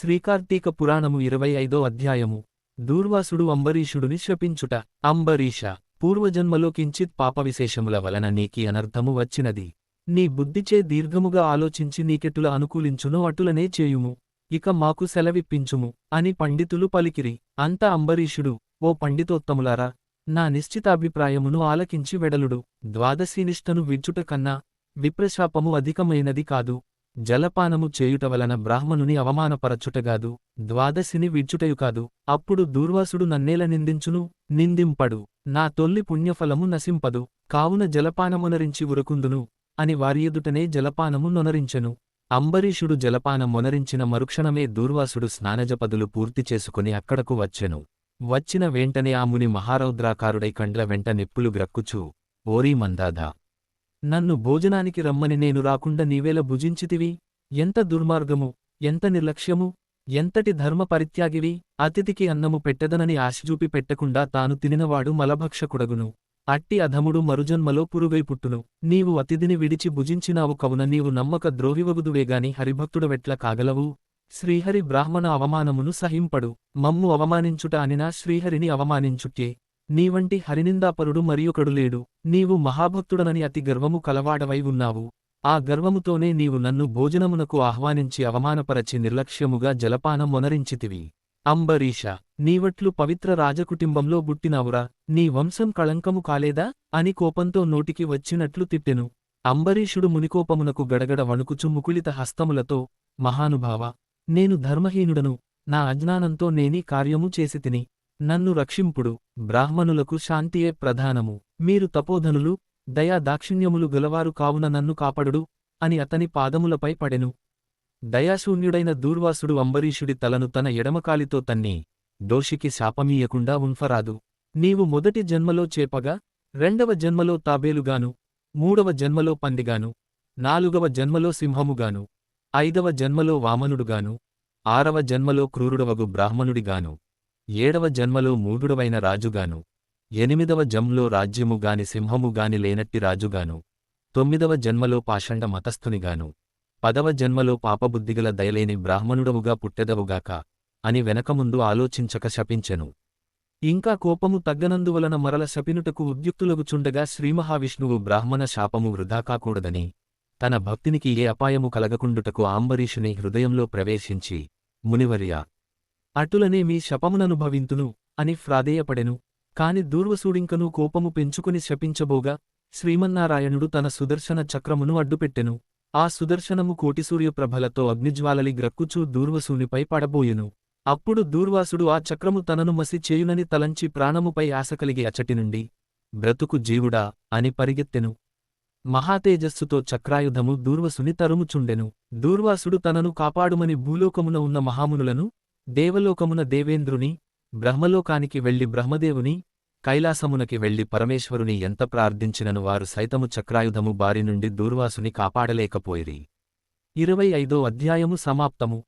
శ్రీకార్తీక పురాణము ఇరవై ఐదో అధ్యాయము. దూర్వాసుడు అంబరీషుడుని శపించుట. అంబరీష పూర్వజన్మలో కించిత్ పాపవిశేషముల వలన నీకి అనర్థము వచ్చినది. నీ బుద్ధిచే దీర్ఘముగా ఆలోచించి నీకెటుల అనుకూలించునో అటులనే చేయుము. ఇక మాకు సెలవిప్పించుము అని పండితులు పలికిరి. అంత అంబరీషుడు ఓ పండితోత్తములారా నా నిశ్చితాభిప్రాయమును ఆలకించి వెడలుడు. ద్వాదశీనిష్టను విడ్చుట కన్నా విప్రశాపము అధికమైనది కాదు. జలపానము చేయుట వలన బ్రాహ్మణుని అవమానపరచుటగాదు ద్వాదశిని విడ్చుటయుకాదు. అప్పుడు దూర్వాసుడు నన్నేల నిందించును నిందింపడు. నా తొల్లి పుణ్యఫలము నశింపదు కావున జలపానమునరించి ఉరకుందును అని వారి ఎదుటనే జలపానము నొనరించెను. అంబరీషుడు జలపానమునరించిన మరుక్షణమే దూర్వాసుడు స్నానజపదులు పూర్తి చేసుకుని అక్కడకు వచ్చెను. వచ్చిన వెంటనే ఆ ముని మహారౌద్రాకారుడై కండ్ల వెంట నిప్పులు గ్రక్కుచూ ఓరీ మందాదా నన్ను భోజనానికి రమ్మని నేను రాకుండా నీవేల భుజించితివి? ఎంత దుర్మార్గము ఎంత నిర్లక్ష్యము ఎంతటి ధర్మ పరిత్యాగివి అతిథికి అన్నము పెట్టదనని ఆశచూపి పెట్టకుండా తాను తినినవాడు మలభక్షకుడగును. అట్టి అధముడు మరుజన్మలో పురుగై పుట్టును. నీవు అతిథిని విడిచి భుజించినావు కవున నీవు నమ్మక ద్రోహివగుదువేగాని హరిభక్తుడవెట్ల కాగలవు? శ్రీహరి బ్రాహ్మణ అవమానమును సహింపడు. మమ్ము అవమానించుట అనినా శ్రీహరిని అవమానించుట్యే నీవంటి హరినిందాపరుడు మరియొకడు లేడు. నీవు మహాభక్తుడనని అతి గర్వము కలవాడవై ఉన్నావు. ఆ గర్వముతోనే నీవు నన్ను భోజనమునకు ఆహ్వానించి అవమానపరచి నిర్లక్ష్యముగా జలపానం మొనరించితివి అంబరీష నీవట్లు పవిత్ర రాజకుటుంబంలో బుట్టినావురా నీ వంశం కళంకము కాలేదా? అని కోపంతో నోటికి వచ్చినట్లు తిట్టెను. అంబరీషుడు మునికోపమునకు గడగడ వణుకుచు ముకుళిత హస్తములతో మహానుభావ నేను ధర్మహీనుడను. నా అజ్ఞానంతో నేనీ కార్యము చేసితిని నన్ను రక్షింపుడు బ్రాహ్మణులకు శాంతియే ప్రధానము. మీరు తపోధనులు దయా దాక్షిణ్యములు గలవారు కావున నన్ను కాపడుడు అని అతని పాదములపై పడెను. దయాశూన్యుడైన దూర్వాసుడు అంబరీషుడి తలను తన ఎడమకాలితో తన్ని దోషికి శాపమీయకుండా ఉంఫరాదు. నీవు మొదటి జన్మలో చేపగా రెండవ జన్మలో తాబేలుగాను మూడవ జన్మలో పందిగాను నాలుగవ జన్మలో సింహముగాను ఐదవ జన్మలో వామనుడుగాను ఆరవ జన్మలో క్రూరుడవగు బ్రాహ్మణుడిగాను. ఏడవ జన్మలో మూఢుడవైన రాజుగాను ఎనిమిదవ జంలో రాజ్యముగాని సింహముగాని లేనట్టి రాజుగాను తొమ్మిదవ జన్మలో పాషండ మతస్థునిగాను పదవ జన్మలో పాపబుద్ధిగల దయలేని బ్రాహ్మణుడవుగా పుట్టెదవుగాక అని వెనకముందు ఆలోచించక శపించెను. ఇంకా కోపము తగ్గనందువలన మరల శపినుటకు ఉద్యుక్తులగుచుండగా శ్రీమహావిష్ణువు బ్రాహ్మణ శాపము వృధా కాకూడదని తన భక్తినికి ఏ అపాయము కలగకుండుటకు ఆంబరీషుని హృదయంలో ప్రవేశించి మునివర్య అటులనే మీ శపముననుభవింతును అని ఫ్రాధేయపడెను కాని దూర్వసూడింకను కోపము పెంచుకుని శపించబోగా శ్రీమన్నారాయణుడు తన సుదర్శన చక్రమును అడ్డుపెట్టెను. ఆ సుదర్శనము కోటిసూర్యప్రభలతో అగ్నిజ్వాలలి గ్రక్కుచూ దూర్వసూనిపై పడబోయెను. అప్పుడు దూర్వాసుడు ఆ చక్రము తనను మసి చేయునని తలంచి ప్రాణముపై ఆశ కలిగి అచటి నుండి బ్రతుకు జీవుడా అని పరిగెత్తెను. మహాతేజస్సుతో చక్రాయుధము దూర్వసుని తరుముచుండెను. దూర్వాసుడు తనను కాపాడుమని భూలోకమున ఉన్న మహామునులను దేవలోకమున దేవేంద్రుని బ్రహ్మలోకానికి వెళ్ళి బ్రహ్మదేవుని కైలాసమునకి వెళ్ళి పరమేశ్వరుని ఎంత ప్రార్థించినను వారు సైతము చక్రాయుధము బారి నుండి దూర్వాసుని కాపాడలేకపోయిరి. ఇరవై ఐదో అధ్యాయము సమాప్తము.